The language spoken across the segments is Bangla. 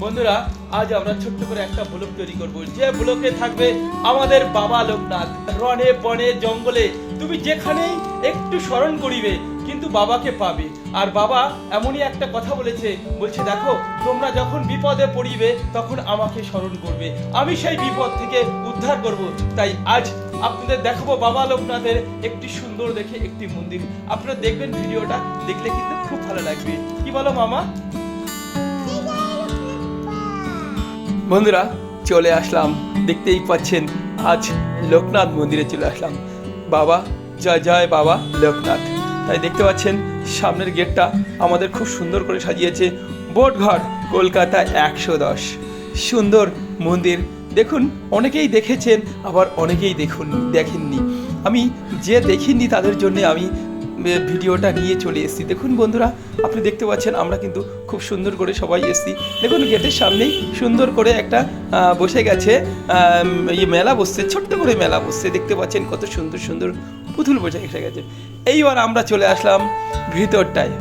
বন্ধুরা, আজ আমরা ছোট্ট করে একটা ব্লক তৈরি করব। যে ব্লকে থাকবে আমাদের বাবা লোকনাথ। রনে, বনে, জঙ্গলে। তুমি যেখানেই একটু স্মরণ করিবে, কিন্তু বাবাকে পাবে। আর বাবা এমনই একটা কথা বলেছে, বলছে, দেখো, তোমরা যখন বিপদে পড়িবে, তখন আমাকে স্মরণ করবে। আমি সেই বিপদ থেকে উদ্ধার করব। তাই আজ আপনাদের দেখাবো বাবা লোকনাথের একটি সুন্দর দেখে একটি মন্দির। আপনারা দেখবেন ভিডিওটা, দেখলে কিন্তু খুব ভালো লাগবে। কি বলো মামা? বন্ধুরা, চলে আসলাম। দেখতেই পাচ্ছেন, আজ লোকনাথ মন্দিরে চলে আসলাম। বাবা, জয় জয় বাবা লোকনাথ। তাই দেখতে পাচ্ছেন, সামনের গেটটা আমাদের খুব সুন্দর করে সাজিয়েছে। বোটঘর কলকাতা একশো দশ। সুন্দর মন্দির। দেখুন, অনেকেই দেখেছেন, আবার অনেকেই দেখুন, দেখেননি। আমি যে দেখিনি তাদের জন্য আমি ভিডিওটা নিয়ে চলে এসেছি। দেখুন বন্ধুরা, আপনি দেখতে পাচ্ছেন আমরা কিন্তু খুব সুন্দর করে সবাই এসেছি। দেখুন, গেটের সামনেই সুন্দর করে একটা বসে গেছে ইয়ে মেলা বসছে, ছোট্ট করে মেলা বসছে। দেখতে পাচ্ছেন কত সুন্দর সুন্দর পুতুল বসে এসে গেছে। এইবার আমরা চলে আসলাম ভিতরটায়।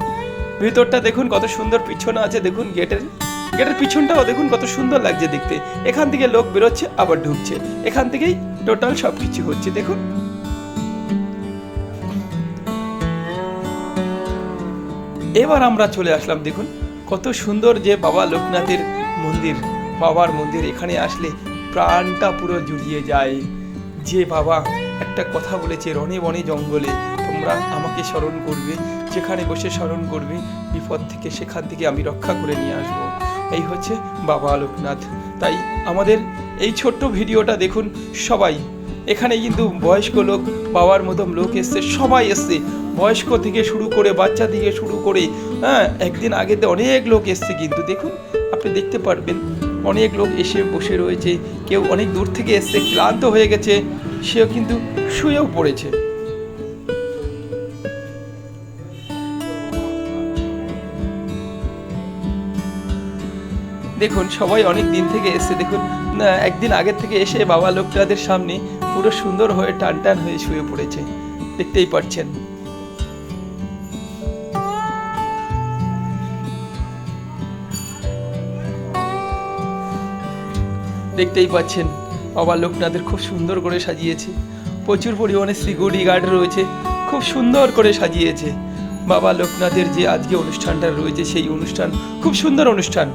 ভিতরটা দেখুন কত সুন্দর পিছনে আছে, দেখুন গেটের গেটের পিছনটাও দেখুন কত সুন্দর লাগছে দেখতে। এখান থেকে লোক বেরোচ্ছে, আবার ঢুকছে। এখান থেকেই টোটাল সব কিছু হচ্ছে, দেখুন। এবার আমরা চলে আসলাম, দেখুন, কত সুন্দর যে বাবা লোকনাথের মন্দির, বাবার মন্দির এখানে আসলে প্রাণটা পুরো জুড়িয়ে যায়। যে বাবা একটা কথা বলেছে রনে বনে জঙ্গলে, তোমরা আমাকে স্মরণ করবে, যেখানে বসে স্মরণ করবে, বিপদ থেকে সেখান থেকে আমি রক্ষা করে নিয়ে আসব। এই হচ্ছে বাবা লোকনাথ। তাই আমাদের এই ছোট্ট ভিডিওটা দেখুন সবাই। এখানে কিন্তু বয়স্ক লোক, বাবার মতন লোক এসছে, সবাই এসছে। বয়স্ক থেকে শুরু করে বাচ্চা থেকে শুরু করে হ্যাঁ একদিন আগেতে অনেক লোক এসছে কিন্তু দেখুন, আপনি দেখতে পারবেন, অনেক লোক এসে বসে রয়েছে, কেউ অনেক দূর থেকে এসছে, ক্লান্ত হয়ে গেছে, সেও কিন্তু শুয়েও পড়েছে। দেখুন, সবাই অনেক দিন থেকে এসছে। দেখুন একদিন আগের থেকে এসে বাবা লোকটাদের সামনে পুরো সুন্দর হয়ে টান টান হয়ে শুয়ে পড়েছে। দেখতেই পাচ্ছেন। দেখতেই পাচ্ছেন, বাবা লোকনাথের খুব সুন্দর করে সাজিয়েছে। প্রচুর পরিমাণে সিকিউরিটি গার্ড রয়েছে, খুব সুন্দর করে সাজিয়েছে। বাবা লোকনাথের যে আজকে অনুষ্ঠানটা রয়েছে, সেই অনুষ্ঠান, খুব সুন্দর অনুষ্ঠান।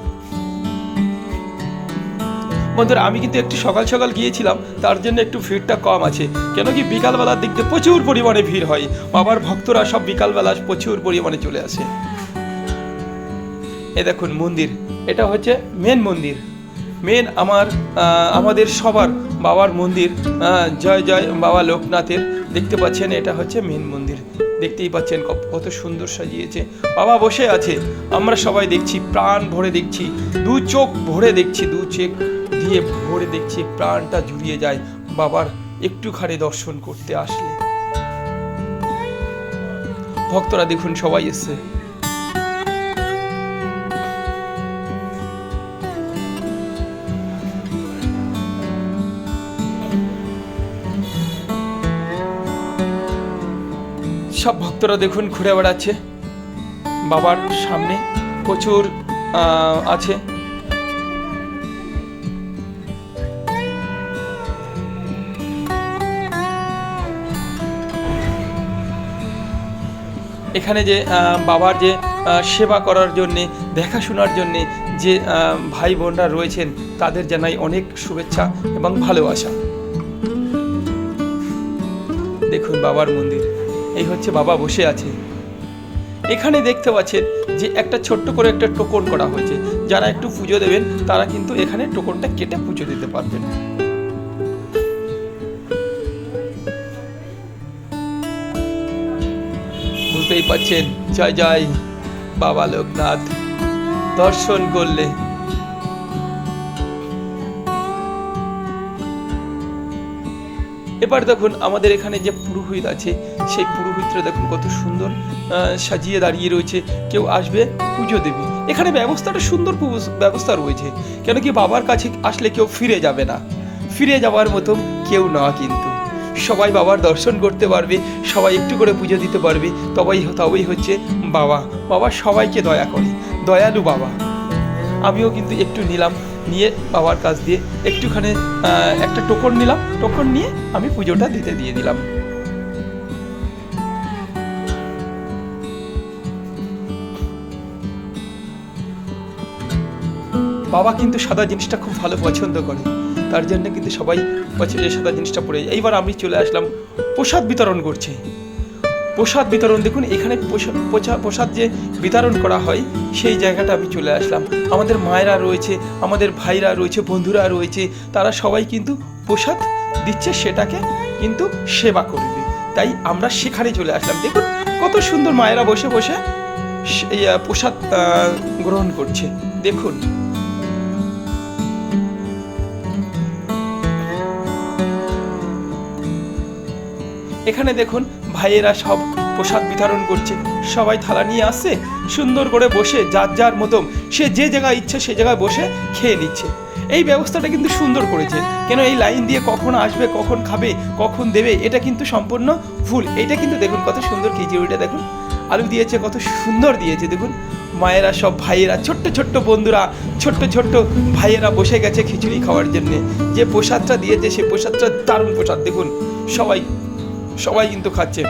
বন্ধুরা, আমি কিন্তু একটু সকাল সকাল গিয়েছিলাম, তার জন্য একটু ভিড়টা কম আছে। কেন কি বিকালবেলার দিক দিয়ে প্রচুর পরিমাণে ভিড় হয়। বাবার ভক্তরা সব বিকালবেলা প্রচুর পরিমাণে চলে আসে। এ দেখুন মন্দির, এটা হচ্ছে মেন মন্দির। মেন আমার আমাদের সবার বাবার মন্দির। জয় জয় বাবা লোকনাথের। দেখতে পাচ্ছেন, এটা হচ্ছে মেন মন্দির। দেখতেই পাচ্ছেন কত সুন্দর সাজিয়েছে। বাবা বসে আছে। আমরা সবাই দেখছি, প্রাণ ভরে দেখছি, দু চোখ ভরে দেখছি, দু চোখ দিয়ে ভরে দেখছি, প্রাণটা জুড়িয়ে যায়। বাবার একটুখানি দর্শন করতে আসলে। ভক্তরা দেখুন, সবাই এসছে। সব ভক্তরা দেখুন ঘুরে বেড়াচ্ছে। বাবার সামনে প্রচুর আছে। এখানে যে বাবার যে সেবা করার জন্যে, দেখাশোনার জন্যে যে ভাই বোনরা রয়েছেন, তাদের জানাই অনেক শুভেচ্ছা এবং ভালোবাসা। দেখুন বাবার মন্দির। এই হচ্ছে বাবা বসে আছে। এখানে দেখতে পাচ্ছেন যে একটা ছোট্ট করে একটা টোকন করা হয়েছে। যারা একটু পুজো দেবেন, তারা কিন্তু এখানে টোকনটা কেটে পুজো দিতে পারবেন। বুঝতেই পাচ্ছেন জয় জয়, বাবা লোকনাথ। দর্শন করলে এবার দেখুন আমাদের এখানে যে পুরোহিত আছে, সেই পুরোহিতরা দেখুন কত সুন্দর সাজিয়ে দাঁড়িয়ে রয়েছে। কেউ আসবে, পুজো দেবে। এখানে ব্যবস্থাটা সুন্দর ব্যবস্থা রয়েছে। কেন কি বাবার কাছে আসলে কেউ ফিরে যাবে না। ফিরে যাওয়ার মতো কেউ না কিন্তু। সবাই বাবার দর্শন করতে পারবে, সবাই একটু করে পুজো দিতে পারবে। তবেই তবেই হচ্ছে বাবা। বাবা সবাইকে দয়া করে। দয়ালু বাবা। আমিও কিন্তু একটু নিলাম। নিয়ে বাবার কাছ দিয়ে একটুখানি একটা টোকন নিলাম। টোকন নিয়ে আমি পুজোটা দিতে দিয়ে দিলাম। বাবা কিন্তু সাদা জিনিসটা খুব ভালো পছন্দ করে। তার জন্য কিন্তু সবাই পছন্দ সাদা জিনিসটা পরে। এইবার আমি চলে আসলাম প্রসাদ বিতরণ করছে। প্রসাদ বিতরণ দেখুন, এখানে প্রসাদ যে বিতরণ করা হয়, সেই জায়গাটা আমি চলে আসলাম। আমাদের মায়েরা রয়েছে, আমাদের ভাইরা রয়েছে, বন্ধুরা রয়েছে, তারা সবাই কিন্তু প্রসাদ দিচ্ছে, সেটাকে কিন্তু সেবা করবে। তাই আমরা সেখানে চলে আসলাম। দেখুন, কত সুন্দর মায়েরা বসে বসে প্রসাদ গ্রহণ করছে। দেখুন। এখানে দেখুন ভাইয়েরা সব প্রসাদ বিতরণ করছে। সবাই থালা নিয়ে আসছে সুন্দর করে বসে, যার যার মতন। সে যে জায়গায় ইচ্ছে, সে জায়গায় বসে খেয়ে নিচ্ছে। এই ব্যবস্থাটা কিন্তু সুন্দর করেছে। কেন এই লাইন দিয়ে কখন আসবে, কখন খাবে, কখন দেবে, এটা কিন্তু সম্পূর্ণ ভুল। এটা কিন্তু দেখুন, কত সুন্দর খিচুড়িটা দেখুন। আলু দিয়েছে, কত সুন্দর দিয়েছে, দেখুন। মায়েরা সব ভাইয়েরা, ছোট্ট ছোট্ট বন্ধুরা, ছোট্ট ছোট্ট ভাইয়েরা বসে গেছে খিচুড়ি খাওয়ার জন্যে। যে প্রসাদটা দিয়েছে, সে প্রসাদটা দারুণ প্রসাদ, দেখুন। সবাই সবাই কিন্তু খাচ্ছে।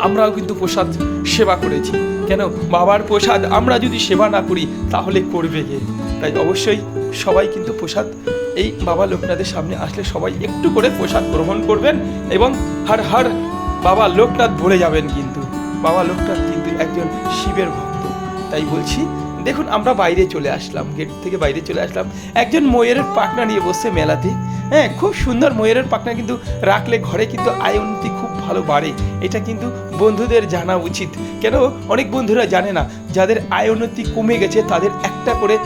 আমরাও কিন্তু প্রসাদ সেবা করেছি। কেন? বাবার প্রসাদ আমরা যদি সেবা না করি, তাহলে করবে কে? তাই অবশ্যই সবাই কিন্তু প্রসাদ, এই বাবা লোকনাথের সামনে আসলে সবাই একটু করে প্রসাদ গ্রহণ করবেন এবং হার হার বাবা লোকনাথ ভরে যাবেন কিন্তু। বাবা লোকনাথ কিন্তু একজন শিবের ভক্ত। তাই বলছি দেখুন, আমরা বাইরে চলে আসলাম গেট থেকে বাইরে চলে আসলাম। একজন ময়ূরের পাখনা নিয়ে বসছে মেলাতে। হ্যাঁ খুব সুন্দর ময়ূরের পাখনা কিন্তু রাখলে ঘরে কিন্তু আয় উন্নতি খুব ভালো বাড়ে। এটা কিন্তু বন্ধুদের জানা উচিত। কেন? অনেক বন্ধুরা জানে না, যাদের আয় উন্নতি কমে গেছে, তাদের একটা করে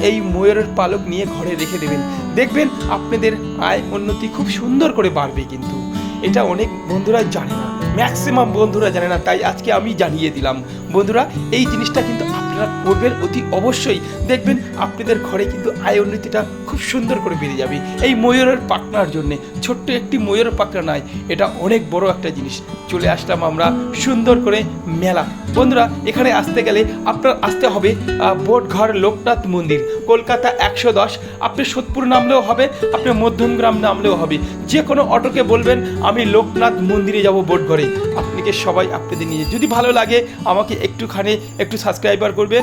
এই ময়ূরের পালক নিয়ে ঘরে রেখে দেবেন। দেখবেন, আপনাদের আয় উন্নতি খুব সুন্দর করে বাড়বে কিন্তু। এটা অনেক বন্ধুরা জানে না। ম্যাক্সিমাম বন্ধুরা জানে না, তাই আজকে আমি জানিয়ে দিলাম। বন্ধুরা, এই জিনিসটা কিন্তু আপনারা করবেন অতি অবশ্যই। দেখবেন আপনাদের ঘরে কিন্তু আয় উন্নতিটা খুব সুন্দর করে বেড়ে যাবে। এই ময়ূরের পাখনার জন্য ছোট্ট একটি ময়ূরের পাখনা নয়, এটা অনেক বড় একটা জিনিস। চলে আসলাম আমরা সুন্দর করে মেলা। বন্ধুরা, এখানে আসতে গেলে আপনার আসতে হবে বোটঘর লোকনাথ মন্দির। কলকাতা একশো দশ, আপনি সোদপুর নামলেও হবে, আপনি মধ্যমগ্রাম নামলেও হবে। যে কোনো অটোকে বলবেন, আমি লোকনাথ মন্দিরে যাব বোটঘরে। আপনাকে সবাই আপনাদের নিয়ে যদি ভালো লাগে আমাকে একটুখানি একটু সাবস্ক্রাইবার করবেন।